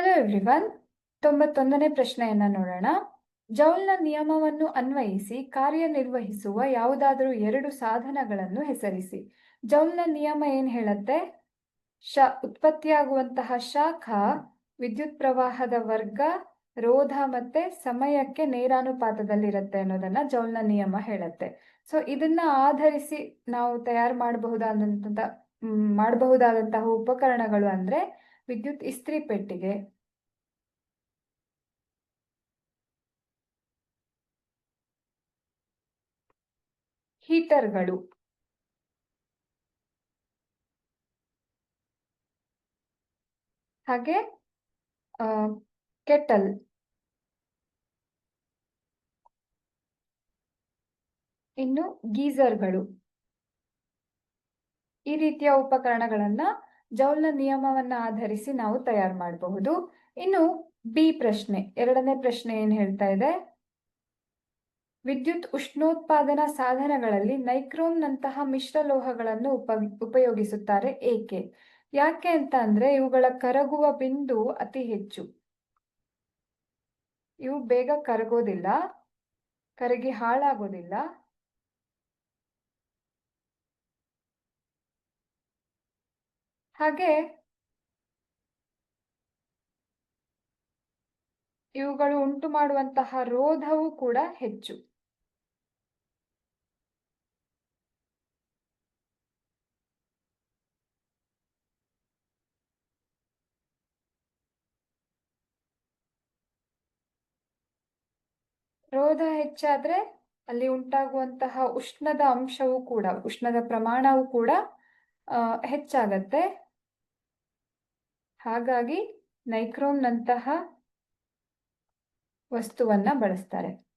Hello everyone ತೊಂಬತ್ತೊಂದನೇ ಪ್ರಶ್ನೆಯನ್ನ ನೋಡೋಣ. ಜೌಲ್ನ ನಿಯಮವನ್ನು ಅನ್ವಯಿಸಿ, ಕಾರ್ಯನಿರ್ವಹಿಸುವ ಯಾವುದಾದರೂ ಎರಡು ಸಾಧನಗಳನ್ನು ಹೆಸರಿಸಿ. ಜೌಲ್ನ ನಿಯಮ ಏನ್ ಹೇಳತ್ತೆ? ಶ, ಉತ್ಪತ್ತಿಯಾಗುವಂತಹ ಶಾಖ, ವಿದ್ಯುತ್ ಪ್ರವಾಹದ ವರ್ಗ, ರೋಧ ಮತ್ತೆ ಸಮಯಕ್ಕೆ ನೇರಾನುಪಾತದಲ್ಲಿರುತ್ತೆ ಅನ್ನೋದನ್ನ ಜೌಲ್ನ ನಿಯಮ ಹೇಳುತ್ತೆ. ಸೊ, ಇದನ್ನ ಆಧರಿಸಿ ನಾವು ತಯಾರು ಮಾಡಬಹುದಾದಂತ ಮಾಡಬಹುದಾದಂತಹ ಉಪಕರಣಗಳು ಅಂದ್ರೆ ವಿದ್ಯುತ್ ಇಸ್ತ್ರಿ ಪೆಟ್ಟಿಗೆ. ಹೀಟರ್ಗಳು. ಹಾಗೆ ಕೆಟಲ್. ಇನ್ನು ಗೀಸರ್ಗಳು. ಈ ರೀತಿಯ ಉಪಕರಣಗಳನ್ನ ಜೌಲ್ನ ನಿಯಮವನ್ನ ಆಧರಿಸಿ ನಾವು ತಯಾರು ಮಾಡಬಹುದು. ಇನ್ನು ಬಿ ಪ್ರಶ್ನೆ, ಎರಡನೇ ಪ್ರಶ್ನೆ ಏನ್ ಹೇಳ್ತಾ ಇದೆ? ವಿದ್ಯುತ್ ಉಷ್ಣೋತ್ಪಾದನಾ ಸಾಧನಗಳಲ್ಲಿ ನೈಕ್ರೋಮ್ನಂತಹ ಮಿಶ್ರಲೋಹಗಳನ್ನು ಉಪ, ಉಪಯೋಗಿಸುತ್ತಾರೆ ಏಕೆ? ಯಾಕೆ ಅಂತ ಅಂದ್ರೆ ಇವುಗಳ ಕರಗುವ ಬಿಂದು ಅತಿ ಹೆಚ್ಚು. ಇವು ಬೇಗ ಕರಗೋದಿಲ್ಲ, ಕರಗಿ ಹಾಳಾಗೋದಿಲ್ಲ. ಹಾಗೆ ಇವುಗಳು ಉಂಟು ಮಾಡುವಂತಹ ರೋಧವು ಕೂಡ ಹೆಚ್ಚು. ರೋಧ ಹೆಚ್ಚಾದ್ರೆ ಅಲ್ಲಿ ಉಂಟಾಗುವಂತಹ ಉಷ್ಣದ ಅಂಶವೂ ಕೂಡ, ಉಷ್ಣದ ಪ್ರಮಾಣವೂ ಕೂಡ ಹೆಚ್ಚಾಗತ್ತೆ. ಹಾಗಾಗಿ ನೈಕ್ರೋಮ್ನಂತಹ ವಸ್ತುವನ್ನ ಬಳಸ್ತಾರೆ.